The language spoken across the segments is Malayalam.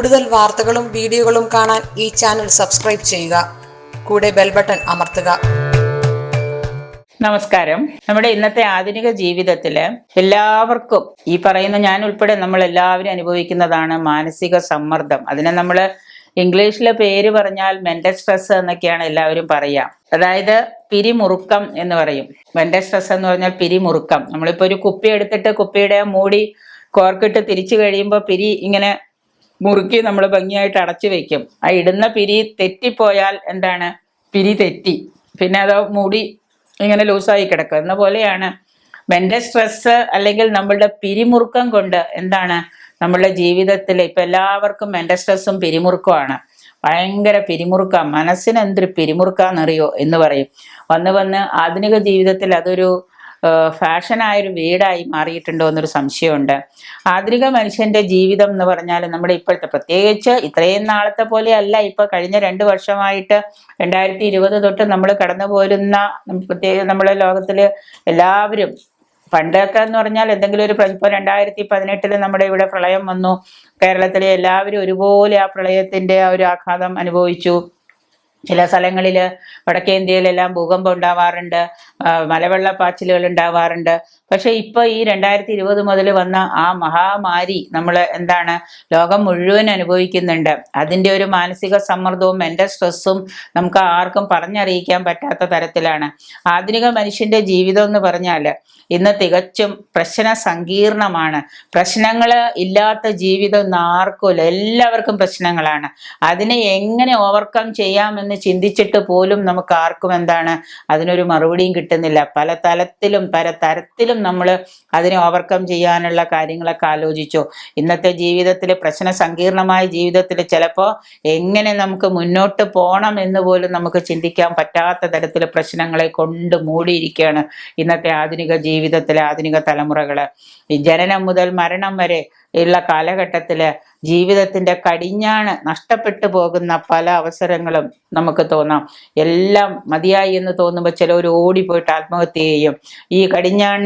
കൂടുതൽ വാർത്തകളും വീഡിയോകളും കാണാൻ ഈ ചാനൽ സബ്സ്ക്രൈബ് ചെയ്യുക. കൂടെ ബെൽ ബട്ടൺ അമർത്തുക. നമസ്കാരം. നമ്മുടെ ഇന്നത്തെ ആധുനിക ജീവിതത്തിൽ എല്ലാവർക്കും ഈ പറയുന്ന ഞാൻ ഉൾപ്പെടെ നമ്മൾ എല്ലാവരും അനുഭവിക്കുന്നതാണ് മാനസിക സമ്മർദ്ദം. അതിനെ നമ്മൾ ഇംഗ്ലീഷിലെ പേര് പറഞ്ഞാൽ മെന്റൽ സ്ട്രെസ് എന്നൊക്കെയാണ് എല്ലാവരും പറയുക അതായത് പിരിമുറുക്കം എന്ന് പറയും. മെന്റൽ സ്ട്രെസ് എന്ന് പറഞ്ഞാൽ പിരിമുറുക്കം. നമ്മളിപ്പോ ഒരു കുപ്പി എടുത്തിട്ട് കുപ്പിയുടെ മൂടി കോർക്കിട്ട് തിരിച്ചു കഴിയുമ്പോൾ പിരി ഇങ്ങനെ മുറുക്കി നമ്മൾ ഭംഗിയായിട്ട് അടച്ചു വെക്കും. ആ ഇടുന്ന പിരി തെറ്റിപ്പോയാൽ എന്താണ്? പിരി തെറ്റി. പിന്നെ അത് മുടി ഇങ്ങനെ ലൂസായി കിടക്കും. എന്ന പോലെയാണ് മെന്റൽ സ്ട്രെസ് അല്ലെങ്കിൽ നമ്മളുടെ പിരിമുറുക്കം കൊണ്ട് എന്താണ്? നമ്മളുടെ ജീവിതത്തിൽ ഇപ്പം എല്ലാവർക്കും മെന്റൽ സ്ട്രെസ്സും പിരിമുറുക്കമാണ് ഭയങ്കര പിരിമുറുക്കം. മനസ്സിന് എന്തൊരു പിരിമുറുക്കാന്നറിയോ എന്ന് പറയും. വന്ന് വന്ന് ആധുനിക ജീവിതത്തിൽ അതൊരു ഫാഷനായൊരു വീടായി മാറിയിട്ടുണ്ടോ എന്നൊരു സംശയമുണ്ട്. ആധുനിക മനുഷ്യന്റെ ജീവിതം എന്ന് പറഞ്ഞാൽ നമ്മുടെ ഇപ്പോഴത്തെ പ്രത്യേകിച്ച് ഇത്രയും നാളത്തെ പോലെ അല്ല ഇപ്പൊ കഴിഞ്ഞ രണ്ട് വർഷമായിട്ട് രണ്ടായിരത്തി ഇരുപത് തൊട്ട് നമ്മൾ കടന്നു പോരുന്ന പ്രത്യേക നമ്മുടെ ലോകത്തിൽ എല്ലാവരും. പണ്ടൊക്കെ എന്ന് പറഞ്ഞാൽ എന്തെങ്കിലും ഒരു ഇപ്പൊ രണ്ടായിരത്തി പതിനെട്ടിൽ നമ്മുടെ ഇവിടെ പ്രളയം വന്നു. കേരളത്തിലെ എല്ലാവരും ഒരുപോലെ ആ പ്രളയത്തിന്റെ ആ ഒരു ആഘാതം അനുഭവിച്ചു. ചില സ്ഥലങ്ങളിൽ വടക്കേ ഇന്ത്യയിലെല്ലാം ഭൂകമ്പം ഉണ്ടാവാറുണ്ട് മലവെള്ളപ്പാച്ചിലുകൾ ഉണ്ടാവാറുണ്ട്. പക്ഷെ ഇപ്പൊ ഈ രണ്ടായിരത്തി ഇരുപത് മുതൽ വന്ന ആ മഹാമാരി നമ്മൾ എന്താണ് ലോകം മുഴുവൻ അനുഭവിക്കുന്നുണ്ട്. അതിന്റെ ഒരു മാനസിക സമ്മർദ്ദവും മെന്റൽ സ്ട്രെസ്സും നമുക്ക് ആർക്കും പറഞ്ഞറിയിക്കാൻ പറ്റാത്ത തരത്തിലാണ്. ആധുനിക മനുഷ്യന്റെ ജീവിതം എന്ന് പറഞ്ഞാൽ ഇന്ന് തികച്ചും പ്രശ്ന സങ്കീർണമാണ് പ്രശ്നങ്ങൾ ഇല്ലാത്ത ജീവിതം ഇന്ന് ആർക്കുമില്ല എല്ലാവർക്കും പ്രശ്നങ്ങളാണ്. അതിനെ എങ്ങനെ ഓവർകം ചെയ്യാമെന്ന് ചിന്തിച്ചിട്ട് പോലും നമുക്ക് ആർക്കും എന്താണ് അതിനൊരു മറുപടിയും കിട്ടുന്നില്ല. പല തലത്തിലും പല തരത്തിലും നമ്മൾ അതിനെ ഓവർകം ചെയ്യാനുള്ള കാര്യങ്ങളൊക്കെ ആലോചിച്ചു. ഇന്നത്തെ ജീവിതത്തിൽ പ്രശ്ന സങ്കീർണമായ ജീവിതത്തിൽ ചിലപ്പോൾ എങ്ങനെ നമുക്ക് മുന്നോട്ട് പോകണം എന്ന് പോലും നമുക്ക് ചിന്തിക്കാൻ പറ്റാത്ത തരത്തിൽ പ്രശ്നങ്ങളെ കൊണ്ട് മൂടിയിരിക്കുകയാണ് ഇന്നത്തെ ആധുനിക ജീവിതത്തിലെ ആധുനിക തലമുറകൾ ഈ ജനനം മുതൽ മരണം വരെ ഉള്ള കാലഘട്ടത്തിൽ ജീവിതത്തിന്റെ കടിഞ്ഞാണ് നഷ്ടപ്പെട്ടു പോകുന്ന പല അവസരങ്ങളും നമുക്ക് തോന്നാം. എല്ലാം മതിയായി എന്ന് തോന്നുമ്പോൾ ചിലവർ ഓടിപ്പോയിട്ട് ആത്മഹത്യ ചെയ്യും. ഈ കടിഞ്ഞാൺ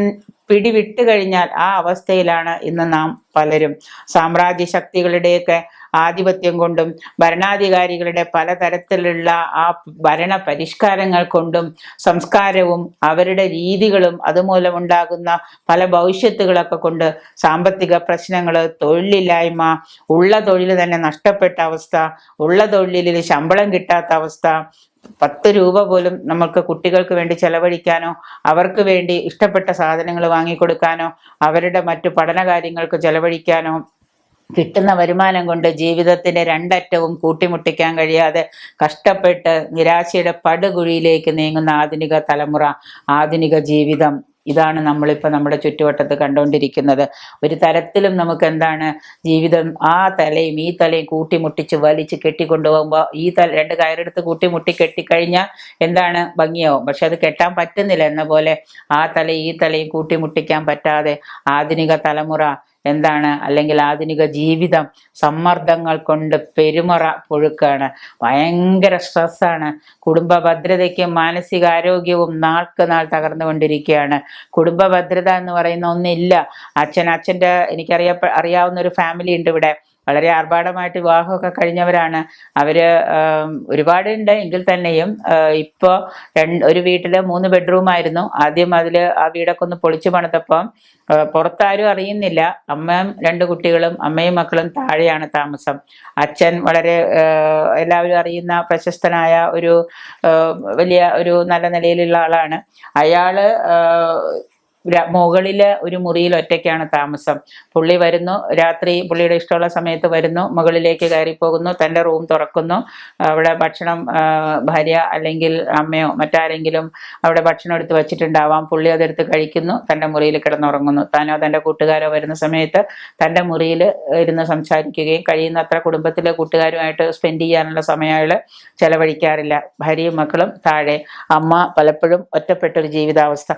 പിടിവിട്ട് കഴിഞ്ഞാൽ ആ അവസ്ഥയിലാണ് ഇന്ന് നാം പലരും. സാമ്രാജ്യ ശക്തികളുടെയൊക്കെ ആധിപത്യം കൊണ്ടും ഭരണാധികാരികളുടെ പലതരത്തിലുള്ള ആ ഭരണ പരിഷ്കാരങ്ങൾ കൊണ്ടും സംസ്കാരവും അവരുടെ രീതികളും അതുമൂലമുണ്ടാകുന്ന പല ഭവിഷ്യത്തുകളൊക്കെ കൊണ്ട് സാമ്പത്തിക പ്രശ്നങ്ങൾ തൊഴിലില്ലായ്മ ഉള്ള തൊഴിൽ തന്നെ നഷ്ടപ്പെട്ട അവസ്ഥ ഉള്ള തൊഴിലിൽ ശമ്പളം കിട്ടാത്ത അവസ്ഥ പത്ത് രൂപ പോലും നമുക്ക് കുട്ടികൾക്ക് വേണ്ടി ചെലവഴിക്കാനോ അവർക്ക് വേണ്ടി ഇഷ്ടപ്പെട്ട സാധനങ്ങൾ വാങ്ങിക്കൊടുക്കാനോ അവരുടെ മറ്റു പഠന കാര്യങ്ങൾക്ക് ചെലവഴിക്കാനോ കിട്ടുന്ന വരുമാനം കൊണ്ട് ജീവിതത്തിന്റെ രണ്ടറ്റവും കൂട്ടിമുട്ടിക്കാൻ കഴിയാതെ കഷ്ടപ്പെട്ട് നിരാശയുടെ പടുകുഴിയിലേക്ക് നീങ്ങുന്ന ആധുനിക തലമുറ ആധുനിക ജീവിതം. ഇതാണ് നമ്മളിപ്പോൾ നമ്മുടെ ചുറ്റുവട്ടത്ത് കണ്ടുകൊണ്ടിരിക്കുന്നത്. ഒരു തരത്തിലും നമുക്ക് എന്താണ് ജീവിതം ആ തലയും ഈ തലയും കൂട്ടിമുട്ടിച്ച് വലിച്ച് കെട്ടിക്കൊണ്ടുപോകുമ്പോൾ ഈ തല രണ്ട് കയറെടുത്ത് കൂട്ടിമുട്ടി കെട്ടിക്കഴിഞ്ഞാൽ എന്താണ് ഭംഗിയാവും. പക്ഷെ അത് കെട്ടാൻ പറ്റുന്നില്ല. എന്ന പോലെ ആ തല ഈ തലയും കൂട്ടിമുട്ടിക്കാൻ പറ്റാതെ ആധുനിക തലമുറ എന്താണ്? അല്ലെങ്കിൽ ആധുനിക ജീവിതം സമ്മർദ്ദങ്ങൾ കൊണ്ട് പെരുമറ പൊഴുക്കാണ്. ഭയങ്കര സ്ട്രെസ്സാണ് കുടുംബ ഭദ്രതയ്ക്കും മാനസികാരോഗ്യവും നാൾക്ക് നാൾ തകർന്നുകൊണ്ടിരിക്കുകയാണ് കുടുംബ ഭദ്രത എന്ന് പറയുന്ന ഒന്നില്ല. അച്ഛൻ അച്ഛന്റെ എനിക്കറിയ അറിയാവുന്ന ഒരു ഫാമിലി ഉണ്ട് ഇവിടെ. വളരെ ആർഭാടമായിട്ട് വിവാഹമൊക്കെ കഴിഞ്ഞവരാണ്. അവർ ഒരുപാട് ഉണ്ട് എങ്കിൽ തന്നെയും ഇപ്പോൾ ഇപ്പോ രണ്ട് ഒരു വീട്ടിൽ മൂന്ന് ബെഡ്റൂം ആയിരുന്നു ആദ്യം അതിൽ ആ വീടൊക്കെ ഒന്ന് പൊളിച്ചു പണിതപ്പം പുറത്താരും അറിയുന്നില്ല. അമ്മയും രണ്ട് കുട്ടികളും അമ്മയും മക്കളും താഴെയാണ് താമസം. അച്ഛൻ വളരെ എല്ലാവരും അറിയുന്ന പ്രശസ്തനായ ഒരു വലിയ ഒരു നല്ല നിലയിലുള്ള ആളാണ്. ര- മുകളിൽ ഒരു മുറിയിൽ ഒറ്റയ്ക്കാണ് താമസം. പുള്ളി വരുന്നു രാത്രി പുള്ളിയുടെ ഇഷ്ടമുള്ള സമയത്ത് വരുന്നു മുകളിലേക്ക് കയറിപ്പോകുന്നു തന്റെ റൂം തുറക്കുന്നു. അവിടെ ഭക്ഷണം ഭാര്യ അല്ലെങ്കിൽ അമ്മയോ മറ്റാരെങ്കിലും അവിടെ ഭക്ഷണം എടുത്ത് വെച്ചിട്ടുണ്ടാവാം. പുള്ളി അതെടുത്ത് കഴിക്കുന്നു തന്റെ മുറിയിൽ കിടന്നുറങ്ങുന്നു. താനോ തന്റെ കൂട്ടുകാരോ വരുന്ന സമയത്ത് തന്റെ മുറിയിൽ ഇരുന്ന് സംസാരിക്കുകയും കഴിയുന്നത്ര കുടുംബത്തിലെ കൂട്ടുകാരുമായിട്ട് സ്പെൻഡ് ചെയ്യാനുള്ള സമയങ്ങൾ ചെലവഴിക്കാറില്ല. ഭാര്യയും മക്കളും താഴെ. അമ്മ പലപ്പോഴും ഒറ്റപ്പെട്ടൊരു ജീവിതാവസ്ഥ.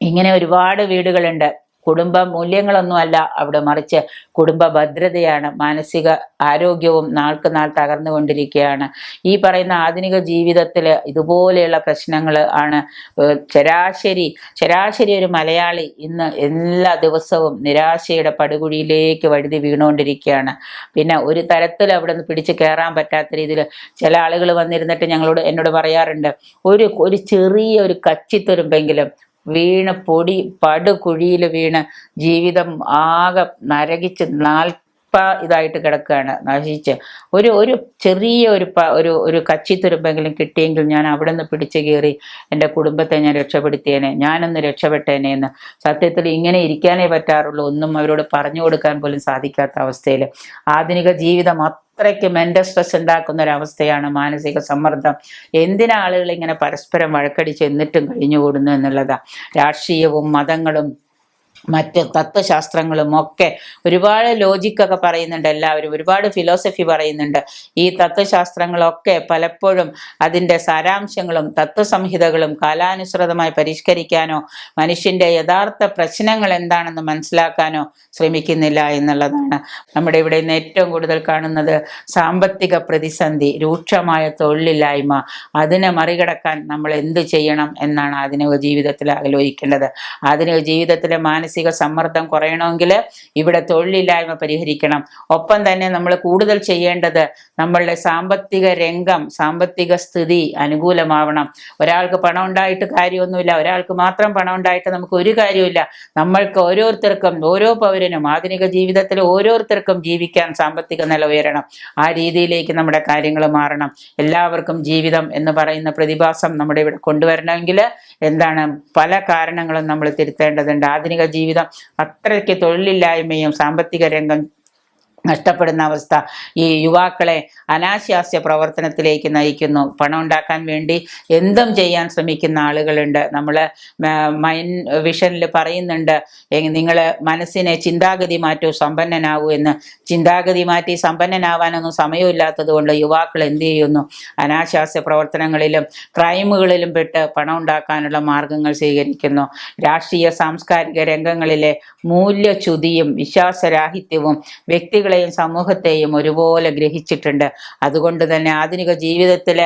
ഇങ്ങനെ ഒരുപാട് വീടുകളുണ്ട്. കുടുംബ മൂല്യങ്ങളൊന്നുമല്ല. അവിടെ മറിച്ച് കുടുംബ ഭദ്രതയാണ് മാനസിക ആരോഗ്യവും നാൾക്ക് നാൾ തകർന്നുകൊണ്ടിരിക്കുകയാണ്. ഈ പറയുന്ന ആധുനിക ജീവിതത്തിൽ ഇതുപോലെയുള്ള പ്രശ്നങ്ങൾ ആണ് ശരാശരി ശരാശരി ഒരു മലയാളി ഇന്ന് എല്ലാ ദിവസവും നിരാശയുടെ പടുകുഴിയിലേക്ക് വഴുതി വീണുകൊണ്ടിരിക്കുകയാണ്. പിന്നെ ഒരു തരത്തിൽ അവിടെ നിന്ന് പിടിച്ച് കയറാൻ പറ്റാത്ത രീതിയിൽ ചില ആളുകൾ വന്നിരുന്നിട്ട് ഞങ്ങളോട് എന്നോട് പറയാറുണ്ട് ഒരു ഒരു ചെറിയ ഒരു കച്ചിത്തുരുമ്പെങ്കിലും വീണ് പൊടി പടുകുഴിയിൽ വീണ് ജീവിതം ആകെ നരകിച്ച് നാൽപ്പ ഇതായിട്ട് കിടക്കുകയാണ് നശിച്ച്. ഒരു ഒരു ചെറിയ ഒരു ഒരു ഒരു കച്ചിത്തുരുമ്പെങ്കിലും കിട്ടിയെങ്കിൽ ഞാൻ അവിടെ നിന്ന് പിടിച്ചു കയറി എന്റെ കുടുംബത്തെ ഞാൻ രക്ഷപ്പെടുത്തിയേനെ ഞാനൊന്ന് രക്ഷപ്പെട്ടേനെ എന്ന്. സത്യത്തിൽ ഇങ്ങനെ ഇരിക്കാനേ പറ്റാറുള്ളൂ. ഒന്നും അവരോട് പറഞ്ഞു കൊടുക്കാൻ പോലും സാധിക്കാത്ത അവസ്ഥയിൽ ആധുനിക ജീവിതം അത്രയ്ക്ക് മെന്റൽ സ്ട്രെസ് ഉണ്ടാക്കുന്ന ഒരവസ്ഥയാണ് മാനസിക സമ്മർദ്ദം. എന്തിനാ ആളുകൾ ഇങ്ങനെ പരസ്പരം വഴക്കടിച്ച് എന്നിട്ടും കഴിഞ്ഞുകൂടുന്നു എന്നുള്ളതാണ് രാഷ്ട്രീയവും മതങ്ങളും മറ്റ് തത്വശാസ്ത്രങ്ങളും ഒക്കെ ഒരുപാട് ലോജിക്കൊക്കെ പറയുന്നുണ്ട് എല്ലാവരും ഒരുപാട് ഫിലോസഫി പറയുന്നുണ്ട്. ഈ തത്വശാസ്ത്രങ്ങളൊക്കെ പലപ്പോഴും അതിന്റെ സാരാംശങ്ങളും തത്വസംഹിതകളും കാലാനുസൃതമായി പരിഷ്കരിക്കാനോ മനുഷ്യന്റെ യഥാർത്ഥ പ്രശ്നങ്ങൾ എന്താണെന്ന് മനസ്സിലാക്കാനോ ശ്രമിക്കുന്നില്ല എന്നുള്ളതാണ്. നമ്മുടെ ഇവിടെ ഇന്ന് ഏറ്റവും കൂടുതൽ കാണുന്നത് സാമ്പത്തിക പ്രതിസന്ധി രൂക്ഷമായ തൊഴിലില്ലായ്മ. അതിനെ മറികടക്കാൻ നമ്മൾ എന്ത് ചെയ്യണം എന്നാണ് ആധുനിക ജീവിതത്തിൽ ആലോചിക്കേണ്ടത്. ആധുനിക ജീവിതത്തിലെ മാനസിക സമ്മർദ്ദം കുറയണമെങ്കിൽ ഇവിടെ തൊഴിലില്ലായ്മ പരിഹരിക്കണം. ഒപ്പം തന്നെ നമ്മൾ കൂടുതൽ ചെയ്യേണ്ടത് നമ്മളുടെ സാമ്പത്തിക രംഗം സാമ്പത്തിക സ്ഥിതി അനുകൂലമാവണം. ഒരാൾക്ക് പണം ഉണ്ടായിട്ട് കാര്യമൊന്നുമില്ല. ഒരാൾക്ക് മാത്രം പണം ഉണ്ടായിട്ട് നമുക്ക് ഒരു കാര്യമില്ല നമ്മൾക്ക് ഓരോരുത്തർക്കും ഓരോ പൗരനും ആധുനിക ജീവിതത്തിൽ ഓരോരുത്തർക്കും ജീവിക്കാൻ സാമ്പത്തിക നില ഉയരണം. ആ രീതിയിലേക്ക് നമ്മുടെ കാര്യങ്ങൾ മാറണം. എല്ലാവർക്കും ജീവിതം എന്ന് പറയുന്ന പ്രതിഭാസം നമ്മുടെ ഇവിടെ കൊണ്ടുവരണമെങ്കിൽ എന്താണ്? പല കാരണങ്ങളും നമ്മൾ തിരുത്തേണ്ടതുണ്ട്. ആധുനിക ജീവിതം. അത്രയ്ക്ക് തൊഴിലില്ലായ്മയും സാമ്പത്തിക രംഗം നഷ്ടപ്പെടുന്ന അവസ്ഥ ഈ യുവാക്കളെ അനാശാസ്യ പ്രവർത്തനത്തിലേക്ക് നയിക്കുന്നു. പണം ഉണ്ടാക്കാൻ വേണ്ടി എന്തും ചെയ്യാൻ ശ്രമിക്കുന്ന ആളുകളുണ്ട്. നമ്മൾ മൈൻ വിഷനിൽ പറയുന്നുണ്ട് നിങ്ങൾ മനസ്സിനെ ചിന്താഗതി മാറ്റൂ സമ്പന്നനാവൂ എന്ന്. ചിന്താഗതി മാറ്റി സമ്പന്നനാവാനൊന്നും സമയമില്ലാത്തത് കൊണ്ട് യുവാക്കൾ എന്ത് ചെയ്യുന്നു? അനാശാസ്യ പ്രവർത്തനങ്ങളിലും ക്രൈമുകളിലും പെട്ട് പണം ഉണ്ടാക്കാനുള്ള മാർഗങ്ങൾ സ്വീകരിക്കുന്നു. രാഷ്ട്രീയ സാംസ്കാരിക രംഗങ്ങളിലെ മൂല്യച്യുതിയും വിശ്വാസരാഹിത്യവും വ്യക്തികളെയും സമൂഹത്തെയും ഒരുപോലെ ഗ്രഹിച്ചിട്ടുണ്ട്. അതുകൊണ്ട് തന്നെ ആധുനിക ജീവിതത്തിൽ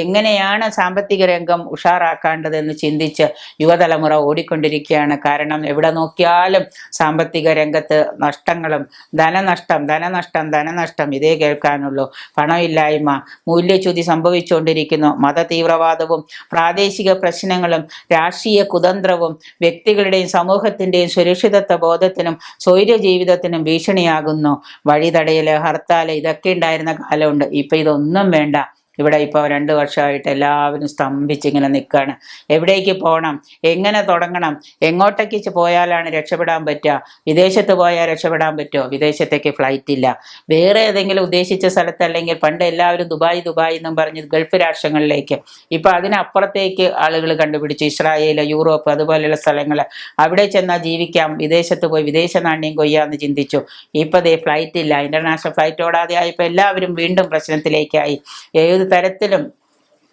എങ്ങനെയാണ് സാമ്പത്തിക രംഗം ഉഷാറാക്കേണ്ടതെന്ന് ചിന്തിച്ച് യുവതലമുറ ഓടിക്കൊണ്ടിരിക്കുകയാണ്. കാരണം എവിടെ നോക്കിയാലും സാമ്പത്തിക രംഗത്ത് നഷ്ടങ്ങളും ധനനഷ്ടം ധനനഷ്ടം ധനനഷ്ടം ഇതേ കേൾക്കാനുള്ളൂ. പണമില്ലായ്മ മൂല്യച്യുതി സംഭവിച്ചുകൊണ്ടിരിക്കുന്നു. മതതീവ്രവാദവും പ്രാദേശിക പ്രശ്നങ്ങളും രാഷ്ട്രീയ കുതന്ത്രവും വ്യക്തികളുടെയും സമൂഹത്തിന്റെയും സുരക്ഷിതത്വ ബോധത്തിനും സ്വൈര്യ ജീവിതത്തിനും ഭീഷണിയാകുന്നു. വഴിതടയൽ ഹർത്താൽ ഇതൊക്കെ ഉണ്ടായിരുന്ന കാലമുണ്ട്. ഇപ്പൊ ഇതൊന്നും വേണ്ട. ഇവിടെ ഇപ്പോൾ രണ്ട് വർഷമായിട്ട് എല്ലാവരും സ്തംഭിച്ചിങ്ങനെ നിൽക്കുകയാണ് എവിടേക്ക് പോകണം എങ്ങനെ തുടങ്ങണം? എങ്ങോട്ടേക്ക് പോയാലാണ് രക്ഷപ്പെടാൻ പറ്റുക? വിദേശത്ത് പോയാൽ രക്ഷപ്പെടാൻ പറ്റുമോ വിദേശത്തേക്ക് ഫ്ലൈറ്റ് ഇല്ല. വേറെ ഏതെങ്കിലും ഉദ്ദേശിച്ച സ്ഥലത്ത് അല്ലെങ്കിൽ പണ്ട് എല്ലാവരും ദുബായ് ദുബായ് എന്നും പറഞ്ഞ് ഗൾഫ് രാഷ്ട്രങ്ങളിലേക്ക്. ഇപ്പൊ അതിനപ്പുറത്തേക്ക് ആളുകൾ കണ്ടുപിടിച്ചു. ഇസ്രായേൽ യൂറോപ്പ് അതുപോലെയുള്ള സ്ഥലങ്ങൾ അവിടെ ചെന്നാൽ ജീവിക്കാം. വിദേശത്ത് പോയി വിദേശ നാണ്യം കൊയ്യാന്ന് ചിന്തിച്ചു. ഇപ്പോൾ ദേ ഫ്ലൈറ്റ് ഇല്ല. ഇന്റർനാഷണൽ ഫ്ലൈറ്റ് ഓടാതെ ആയപ്പോൾ എല്ലാവരും വീണ്ടും പ്രശ്നത്തിലേക്കായി. ഏത് തരത്തിലും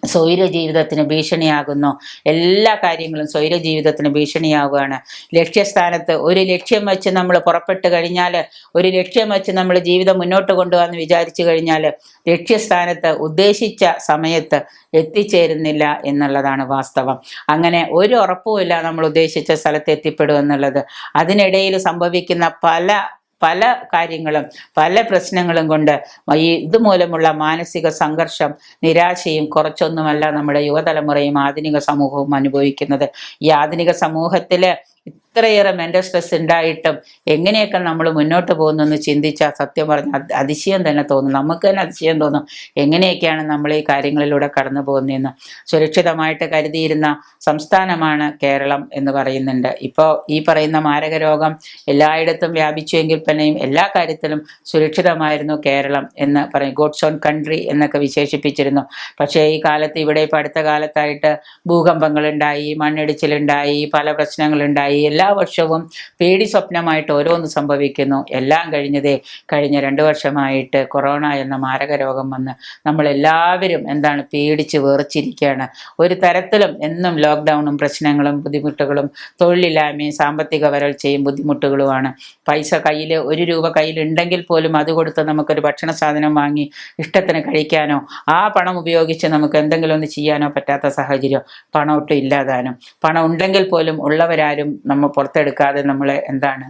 സ്വൈര ജീവിതത്തിന് ഭീഷണിയാകുന്നു. എല്ലാ കാര്യങ്ങളും സ്വൈര ജീവിതത്തിന് ഭീഷണിയാവുകയാണ്. ലക്ഷ്യസ്ഥാനത്ത് ഒരു ലക്ഷ്യം വെച്ച് നമ്മൾ പുറപ്പെട്ട് കഴിഞ്ഞാൽ ഒരു ലക്ഷ്യം വെച്ച് നമ്മൾ ജീവിതം മുന്നോട്ട് കൊണ്ടുപോകാമെന്ന് വിചാരിച്ചു കഴിഞ്ഞാൽ ലക്ഷ്യസ്ഥാനത്ത് ഉദ്ദേശിച്ച സമയത്ത് എത്തിച്ചേരുന്നില്ല എന്നുള്ളതാണ് വാസ്തവം. അങ്ങനെ ഒരു ഉറപ്പുമില്ല നമ്മൾ ഉദ്ദേശിച്ച സ്ഥലത്ത് എത്തിപ്പെടും എന്നുള്ളത്. അതിനിടയിൽ സംഭവിക്കുന്ന പല പല കാര്യങ്ങളും പല പ്രശ്നങ്ങളും കൊണ്ട് ഈ ഇതുമൂലമുള്ള മാനസിക സംഘർഷം നിരാശയും കുറച്ചൊന്നുമല്ല നമ്മുടെ യുവതലമുറയും ആധുനിക സമൂഹവും അനുഭവിക്കുന്നത്. ഈ ആധുനിക സമൂഹത്തിൽ ഇത്രയേറെ മെന്റൽ സ്ട്രെസ് ഉണ്ടായിട്ടും എങ്ങനെയൊക്കെ നമ്മൾ മുന്നോട്ട് പോകുന്നെന്ന് ചിന്തിച്ചാൽ സത്യം പറഞ്ഞാൽ അതിശയം തന്നെ തോന്നും. നമുക്ക് തന്നെ അതിശയം തോന്നും എങ്ങനെയൊക്കെയാണ് നമ്മൾ ഈ കാര്യങ്ങളിലൂടെ കടന്നു പോകുന്നതെന്ന് സുരക്ഷിതമായിട്ട് കരുതിയിരുന്ന സംസ്ഥാനമാണ് കേരളം എന്ന് പറയുന്നുണ്ട്. ഇപ്പോൾ ഈ പറയുന്ന മാരക രോഗം എല്ലായിടത്തും വ്യാപിച്ചുവെങ്കിൽ തന്നെയും എല്ലാ കാര്യത്തിലും സുരക്ഷിതമായിരുന്നു കേരളം എന്ന് പറയും. ഗോഡ്സ് ഓൺ കൺട്രി എന്നൊക്കെ വിശേഷിപ്പിച്ചിരുന്നു. പക്ഷേ ഈ കാലത്ത് ഇവിടെ ഇപ്പോൾ അടുത്ത കാലത്തായിട്ട് ഭൂകമ്പങ്ങളുണ്ടായി മണ്ണിടിച്ചിലുണ്ടായി പല പ്രശ്നങ്ങളുണ്ടായി വർഷമായി എല്ലാ വർഷവും പേടി സ്വപ്നമായിട്ട് ഓരോന്ന് സംഭവിക്കുന്നു. എല്ലാം കഴിഞ്ഞതേ കഴിഞ്ഞ രണ്ട് വർഷമായിട്ട് കൊറോണ എന്ന മാരക രോഗം വന്ന് നമ്മളെല്ലാവരും എന്താണ് പേടിച്ച് വേർച്ചിരിക്കുകയാണ് ഒരു തരത്തിലും എന്നും ലോക്ക്ഡൗണും പ്രശ്നങ്ങളും ബുദ്ധിമുട്ടുകളും തൊഴിലില്ലായ്മയും സാമ്പത്തിക വരൾച്ചയും ബുദ്ധിമുട്ടുകളുമാണ്. പൈസ കയ്യിൽ ഒരു രൂപ കയ്യിലുണ്ടെങ്കിൽ പോലും അത് കൊടുത്ത് നമുക്കൊരു ഭക്ഷണ സാധനം വാങ്ങി ഇഷ്ടത്തിന് കഴിക്കാനോ ആ പണം ഉപയോഗിച്ച് നമുക്ക് എന്തെങ്കിലും ഒന്ന് ചെയ്യാനോ പറ്റാത്ത സാഹചര്യം. പണം ഒട്ടും ഇല്ലാതാനും. പണം ഉണ്ടെങ്കിൽ പോലും ഉള്ളവരാരും നമ്മൾ പുറത്തെടുക്കാതെ നമ്മളെ എന്താണ്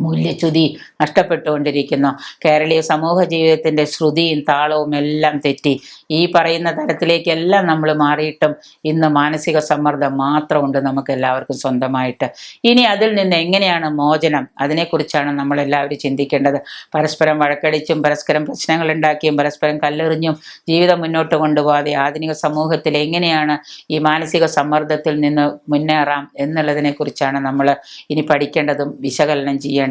മൂല്യച്യുതി നഷ്ടപ്പെട്ടുകൊണ്ടിരിക്കുന്ന. കേരളീയ സമൂഹ ജീവിതത്തിന്റെ ശ്രുതിയും താളവും എല്ലാം തെറ്റി. ഈ പറയുന്ന തരത്തിലേക്കെല്ലാം നമ്മൾ മാറിയിട്ടും ഇന്ന് മാനസിക സമ്മർദ്ദം മാത്രമുണ്ട് നമുക്ക് എല്ലാവർക്കും സ്വന്തമായിട്ട്. ഇനി അതിൽ നിന്ന് എങ്ങനെയാണ് മോചനം? അതിനെക്കുറിച്ചാണ് നമ്മളെല്ലാവരും ചിന്തിക്കേണ്ടത്. പരസ്പരം വഴക്കടിച്ചും പരസ്പരം പ്രശ്നങ്ങൾ ഉണ്ടാക്കിയും പരസ്പരം കല്ലെറിഞ്ഞും ജീവിതം മുന്നോട്ട് കൊണ്ടുപോകാതെ ആധുനിക സമൂഹത്തിൽ എങ്ങനെയാണ് ഈ മാനസിക സമ്മർദ്ദത്തിൽ നിന്ന് മുന്നേറാം എന്നുള്ളതിനെക്കുറിച്ചാണ് നമ്മൾ ഇനി പഠിക്കേണ്ടതും വിശകലനം ചെയ്യേണ്ടതും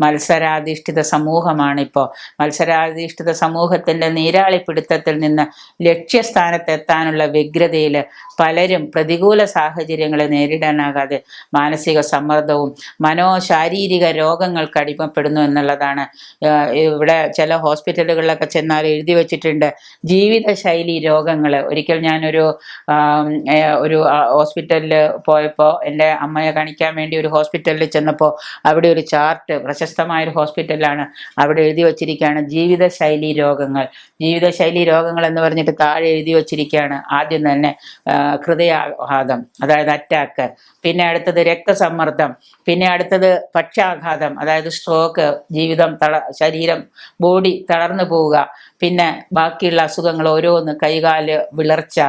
മത്സരാധിഷ്ഠിത സമൂഹമാണ് ഇപ്പോൾ മത്സരാധിഷ്ഠിത സമൂഹത്തിന്റെ നീരാളിപ്പിടുത്തത്തിൽ നിന്ന് ലക്ഷ്യസ്ഥാനത്തെത്താനുള്ള വ്യഗ്രതയിൽ പലരും പ്രതികൂല സാഹചര്യങ്ങളെ നേരിടാനാകാതെ മാനസിക സമ്മർദ്ദവും മനോശാരീരിക രോഗങ്ങൾക്ക് അടിമപ്പെടുന്നു എന്നുള്ളതാണ്. ഇവിടെ ചില ഹോസ്പിറ്റലുകളിലൊക്കെ ചെന്നാൽ എഴുതി വെച്ചിട്ടുണ്ട് ജീവിതശൈലി രോഗങ്ങൾ ഒരിക്കൽ ഞാനൊരു ഒരു ഹോസ്പിറ്റലിൽ പോയപ്പോൾ എന്റെ അമ്മയെ കാണിക്കാൻ വേണ്ടി ഒരു ഹോസ്പിറ്റലിൽ ചെന്നപ്പോൾ അവിടെ ഒരു ചാർട്ട് പ്രശസ്തമായ ഒരു ഹോസ്പിറ്റലാണ് അവിടെ എഴുതി വച്ചിരിക്കുകയാണ് ജീവിതശൈലി രോഗങ്ങൾ. ജീവിതശൈലി രോഗങ്ങൾ എന്ന് പറഞ്ഞിട്ട് താഴെ എഴുതി വച്ചിരിക്കുകയാണ്. ആദ്യം തന്നെ ഹൃദയാഘാതം അതായത് അറ്റാക്ക് പിന്നെ അടുത്തത് രക്തസമ്മർദ്ദം പിന്നെ അടുത്തത് പക്ഷാഘാതം അതായത് സ്ട്രോക്ക് ജീവിതം തള ശരീരം ബോഡി തളർന്നു പോവുക പിന്നെ ബാക്കിയുള്ള അസുഖങ്ങൾ ഓരോന്ന് കൈകാൽ വിളർച്ച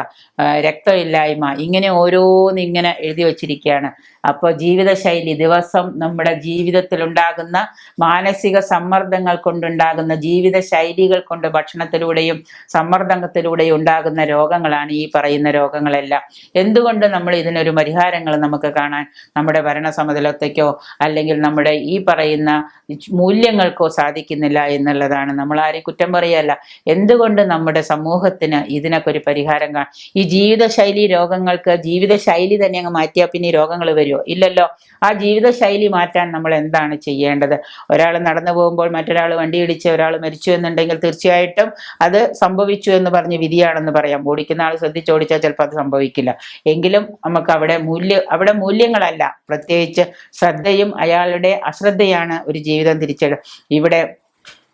രക്തമില്ലായ്മ ഇങ്ങനെ ഓരോന്ന് ഇങ്ങനെ എഴുതി വച്ചിരിക്കുകയാണ്. അപ്പോൾ ജീവിതശൈലി ദിവസം നമ്മുടെ ജീവിതത്തിൽ ഉണ്ടാകുന്ന മാനസിക സമ്മർദ്ദങ്ങൾ കൊണ്ടുണ്ടാകുന്ന ജീവിത ശൈലികൾ കൊണ്ട് ഭക്ഷണത്തിലൂടെയും സമ്മർദ്ദത്തിലൂടെയും ഉണ്ടാകുന്ന രോഗങ്ങളാണ് ഈ പറയുന്ന രോഗങ്ങളെല്ലാം. എന്തുകൊണ്ട് നമ്മൾ ഇതിനൊരു പരിഹാരങ്ങൾ നമുക്ക് കാണാൻ നമ്മുടെ ഭരണസമതലത്തേക്കോ അല്ലെങ്കിൽ നമ്മുടെ ഈ പറയുന്ന മൂല്യങ്ങൾക്കോ സാധിക്കുന്നില്ല എന്നുള്ളതാണ്. നമ്മൾ ആരെയും കുറ്റം പറയല്ല എന്തുകൊണ്ട് നമ്മുടെ സമൂഹത്തിന് ഇതിനൊക്കെ ഒരു പരിഹാരം കാണാം ഈ ജീവിതശൈലി രോഗങ്ങൾക്ക് ജീവിതശൈലി തന്നെ അങ്ങ് മാറ്റിയാൽ പിന്നെ രോഗങ്ങൾ വരുമോ ഇല്ലല്ലോ. ആ ജീവിതശൈലി മാറ്റാൻ നമ്മൾ എന്താണ് ചെയ്യേണ്ടത്. ഒരാൾ നടന്നു പോകുമ്പോൾ മറ്റൊരാൾ വണ്ടി ഇടിച്ച് ഒരാൾ മരിച്ചു എന്നുണ്ടെങ്കിൽ തീർച്ചയായിട്ടും അത് സംഭവിച്ചു എന്ന് പറഞ്ഞ് വിധിയാണെന്ന് പറയാം. ഓടിക്കുന്ന ആൾ ശ്രദ്ധിച്ചോടിച്ചാൽ ചിലപ്പോൾ അത് സംഭവിക്കില്ല. എങ്കിലും നമുക്ക് അവിടെ മൂല്യ അവിടെ മൂല്യങ്ങളല്ല. പ്രത്യേകിച്ച് ശ്രദ്ധയും അയാളുടെ അശ്രദ്ധയാണ് ഒരു ജീവിതം തിരിച്ചെടു ഇവിടെ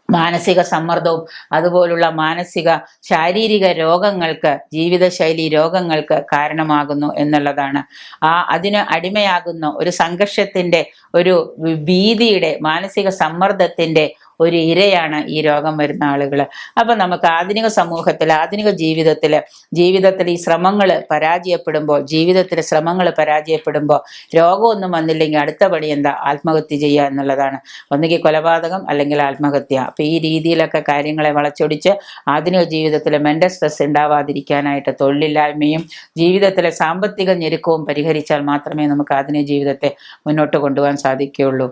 മാനസിക സമ്മർദ്ദവും അതുപോലുള്ള മാനസിക ശാരീരിക രോഗങ്ങൾക്ക് ജീവിതശൈലി രോഗങ്ങൾക്ക് കാരണമാകുന്നു എന്നുള്ളതാണ്. ആ അതിന് അടിമയാകുന്ന ഒരു സംഘർഷത്തിന്റെ ഒരു ഭീതിയുടെ മാനസിക സമ്മർദ്ദത്തിന്റെ ഒരു ഇരയാണ് ഈ രോഗം വരുന്ന ആളുകൾ അപ്പം നമുക്ക് ആധുനിക സമൂഹത്തിൽ ആധുനിക ജീവിതത്തിൽ ജീവിതത്തിൽ ഈ ശ്രമങ്ങൾ പരാജയപ്പെടുമ്പോൾ ജീവിതത്തിലെ ശ്രമങ്ങൾ പരാജയപ്പെടുമ്പോൾ രോഗമൊന്നും വന്നില്ലെങ്കിൽ അടുത്ത പണി എന്താ? ആത്മഹത്യ ചെയ്യുക എന്നുള്ളതാണ്. ഒന്നുകിൽ കൊലപാതകം അല്ലെങ്കിൽ ആത്മഹത്യ. അപ്പം ഈ രീതിയിലൊക്കെ കാര്യങ്ങളെ വളച്ചൊടിച്ച് ആധുനിക ജീവിതത്തിൽ മെന്റൽ സ്ട്രെസ് ഉണ്ടാവാതിരിക്കാനായിട്ട് തൊഴിലില്ലായ്മയും ജീവിതത്തിലെ സാമ്പത്തിക ഞെരുക്കവും പരിഹരിച്ചാൽ മാത്രമേ നമുക്ക് ആധുനിക ജീവിതത്തെ മുന്നോട്ട് കൊണ്ടുപോകാൻ സാധിക്കുകയുള്ളൂ.